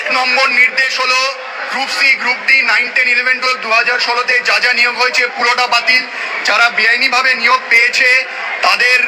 এক নম্বর নির্দেশ হলো group C group D nine ten eleven twelve দু হাজার ষোলোতে যা যা নিয়োগ হয়েছে পুরোটা বাতিল। যারা বেআইনিভাবে নিয়োগ পেয়েছে তাদের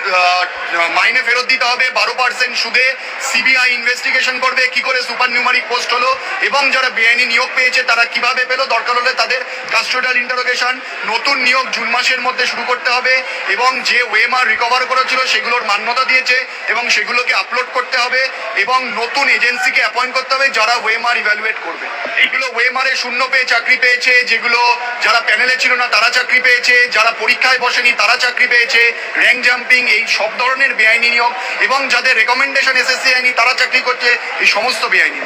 মাইনে ফেরত দিতে হবে, বারো পার্সেন্ট সুদে সিবিআই ইনভেস্টিগেশন করবে, কি করে সুপার নিউমারিক পোস্ট হলো, এবং যারা বেআইনি নিয়োগ পেয়েছে, তারা কীভাবে পেল, দরকার হলে তাদের কাস্টোডিয়াল ইন্টারোগেশন নতুন নিয়োগ জুন মাসের মধ্যে শুরু করতে হবে, এবং যে ওয়েমার রিকভার করেছিল, সেগুলোর মান্যতা দিয়েছে, এবং সেগুলোকে আপলোড করতে হবে, এবং নতুন এজেন্সিকে অ্যাপয়েন্ট করতে হবে, যারা ওয়েমার ইভ্যালুয়েট করবে। এইগুলো ওয়েমারে শূন্য পেয়ে চাকরি পেয়েছে, যেগুলো যারা প্যানেলে ছিল না, তারা চাকরি পেয়েছে, যারা পরীক্ষায় বসেনি, তারা চাকরি পেয়েছে র্যাঙ্ক জাম্পিং এই সব ধরনের বেআইনি নিয়োগ এবং যাদের রেকমেন্ডেশন এসএসসি আইনি, তারা চাকরি করছে, এই সমস্ত বেআইনি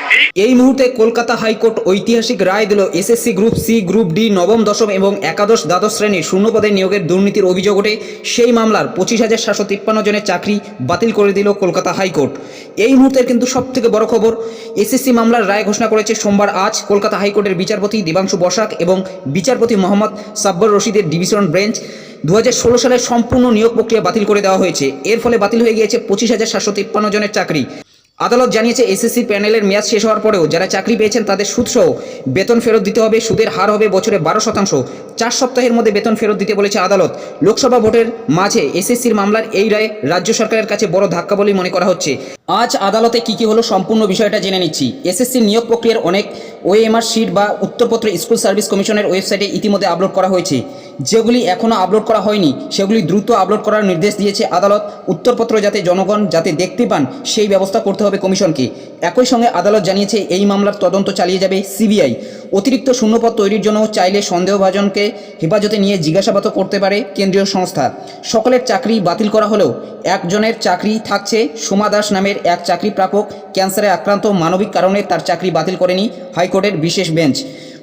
এই মুহূর্তে কলকাতা হাইকোর্ট ঐতিহাসিক রায় দিল SSC group C group D নবম, দশম এবং একাদশ দ্বাদশ শ্রেণির শূন্যপদে নিয়োগের দুর্নীতির অভিযোগ ওঠে। সেই মামলার পঁচিশ হাজার সাতশো তিপ্পান্ন জনের চাকরি বাতিল করে দিল কলকাতা হাইকোর্ট। এই মুহূর্তের কিন্তু সব থেকে বড় খবর এসএসসি মামলার রায় ঘোষণা করেছে সোমবার আজ কলকাতা হাইকোর্টের বিচারপতি দেবাংশু বসাক এবং বিচারপতি মোহাম্মদ সাব্বর রশিদের ডিভিশন বেঞ্চ। দু সালের সম্পূর্ণ নিয়োগ প্রক্রিয়া বাতিল করে দেওয়া হয়েছে। এর ফলে বাতিল হয়ে গিয়েছে পঁচিশ হাজার সাতশো তিপ্পান্ন জনের চাকরি। আদালত জানিয়েছে এসএসসি প্যানেলের মেয়াদ শেষ হওয়ার পরেও যারা চাকরি পেয়েছেন তাদের সুদসহ বেতন ফেরত দিতে হবে। সুদের হার হবে বছরে বারো শতাংশ। চার সপ্তাহের মধ্যে বেতন ফেরত দিতে বলেছে আদালত। লোকসভা ভোটের মাঝে এসএসসির মামলার এই রায় রাজ্য সরকারের কাছে বড় ধাক্কা বলেই মনে করা হচ্ছে। আজ আদালতে কি কি হলো সম্পূর্ণ বিষয়টা জেনে নিচ্ছি। এসএসসি নিয়োগ প্রক্রিয়ার অনেক ওএমআর শিট বা উত্তরপত্র স্কুল সার্ভিস কমিশনের ওয়েবসাইটে ইতিমধ্যে আপলোড করা হয়েছে। যেগুলি এখনও আপলোড করা হয়নি, সেগুলি দ্রুত আপলোড করার নির্দেশ দিয়েছে আদালত। উত্তরপত্র যাতে জনগণ যাতে দেখতে পান, সেই ব্যবস্থা করতে হবে কমিশনকে। একই সঙ্গে আদালত জানিয়েছে, এই মামলার তদন্ত চালিয়ে যাবে সিবিআই অতিরিক্ত শূন্যপদ তৈরির জন্য চাইলে সন্দেহভাজনকে হেফাজতে নিয়ে জিজ্ঞাসাবাদ করতে পারে কেন্দ্রীয় সংস্থা। সকলের চাকরি বাতিল করা হলেও একজনের চাকরি থাকছে সোমা দাস নামের এক চাকরি প্রাপক ক্যান্সারে আক্রান্ত মানবিক কারণে তার চাকরি বাতিল করেনি হাইকোর্টের বিশেষ বেঞ্চ।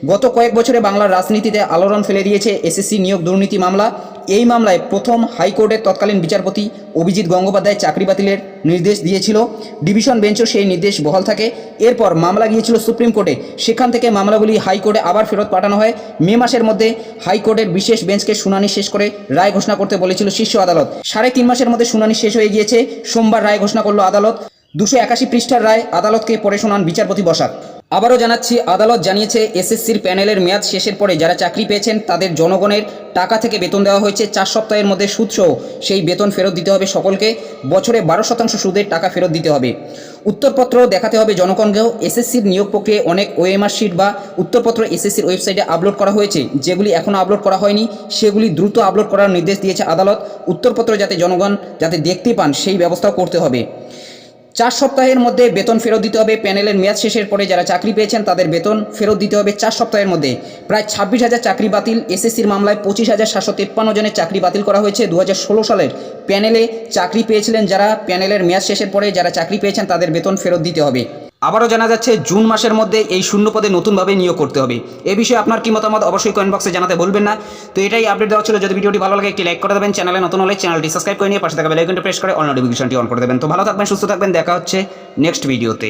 গত কয়েক বছরে বাংলার রাজনীতিতে আলোড়ন ফেলে দিয়েছে এসএসসি নিয়োগ দুর্নীতি মামলা। এই মামলায় প্রথম হাইকোর্টের তৎকালীন বিচারপতি অভিজিৎ গঙ্গোপাধ্যায় চাকরি বাতিলের নির্দেশ দিয়েছিল। ডিভিশন বেঞ্চও সেই নির্দেশ বহাল থাকে। এরপর মামলা গিয়েছিল সুপ্রিম কোর্টে। সেখান থেকে মামলাগুলি হাইকোর্টে আবার ফেরত পাঠানো হয়। মে মাসের মধ্যে হাইকোর্টের বিশেষ বেঞ্চকে শুনানি শেষ করে রায় ঘোষণা করতে বলেছিল শীর্ষ আদালত। সাড়ে তিন মাসের মধ্যে শুনানি শেষ হয়ে গিয়েছে। সোমবার রায় ঘোষণা করল আদালত। দুশো একাশি পৃষ্ঠার রায় আদালতকে পড়ে শোনান বিচারপতি বসাক। আবারও জানাচ্ছি, আদালত জানিয়েছে, এসএসসির প্যানেলের মেয়াদ শেষের পরে যারা চাকরি পেয়েছেন, তাদের জনগণের টাকা থেকে বেতন দেওয়া হয়েছে চার সপ্তাহের মধ্যে সুদসহ সেই বেতন ফেরত দিতে হবে সকলকে। বছরে বারো শতাংশ সুদের টাকা ফেরত দিতে হবে। উত্তরপত্র দেখাতে হবে জনগণকেও। এসএসসির নিয়োগ প্রক্রিয়ায় অনেক ওএমআর শিট বা উত্তরপত্র এসএসসির ওয়েবসাইটে আপলোড করা হয়েছে। যেগুলি এখনও আপলোড করা হয়নি, সেগুলি দ্রুত আপলোড করার নির্দেশ দিয়েছে আদালত। উত্তরপত্র যাতে জনগণ যাতে দেখতে পান, সেই ব্যবস্থাও করতে হবে। চার সপ্তাহের মধ্যে বেতন ফেরত দিতে হবে। প্যানেলের মেয়াদ শেষের পরে যারা চাকরি পেয়েছেন, তাদের বেতন ফেরত দিতে হবে চার সপ্তাহের মধ্যে। প্রায় ছাব্বিশ হাজার চাকরি বাতিল। এসএসসির মামলায় পঁচিশ হাজার সাতশো তেপ্পান্ন জনের চাকরি বাতিল করা হয়েছে দু হাজার ষোলো সালের। প্যানেলে চাকরি পেয়েছিলেন যারা। প্যানেলের মেয়াদ শেষের পরে যারা চাকরি পেয়েছেন, তাদের বেতন ফেরত দিতে হবে। আবারও জানা যাচ্ছে, জুন মাসের মধ্যে এই শূন্য পদে নতুনভাবে নিয়োগ করতে হবে। এ বিষয়ে আপনার কি মতামত অবশ্যই কমেন্ট বক্সে জানাতে ভুলবেন না। তো এটাই আপডেট দেওয়া ছিল। যদি ভিডিওটি ভালো লাগে, একটি লাইক করে দেবেন। চ্যানেলে নতুন হলে চ্যানেলটি সাবস্ক্রাইব করে নিয়ে পাশে থাকা বেলাইকনটি প্রেস করে অল নোটিফিকেশনটি অন করে দেবেন। তো ভালো থাকবেন, সুস্থ থাকবেন। দেখা হচ্ছে নেক্সট ভিডিওতে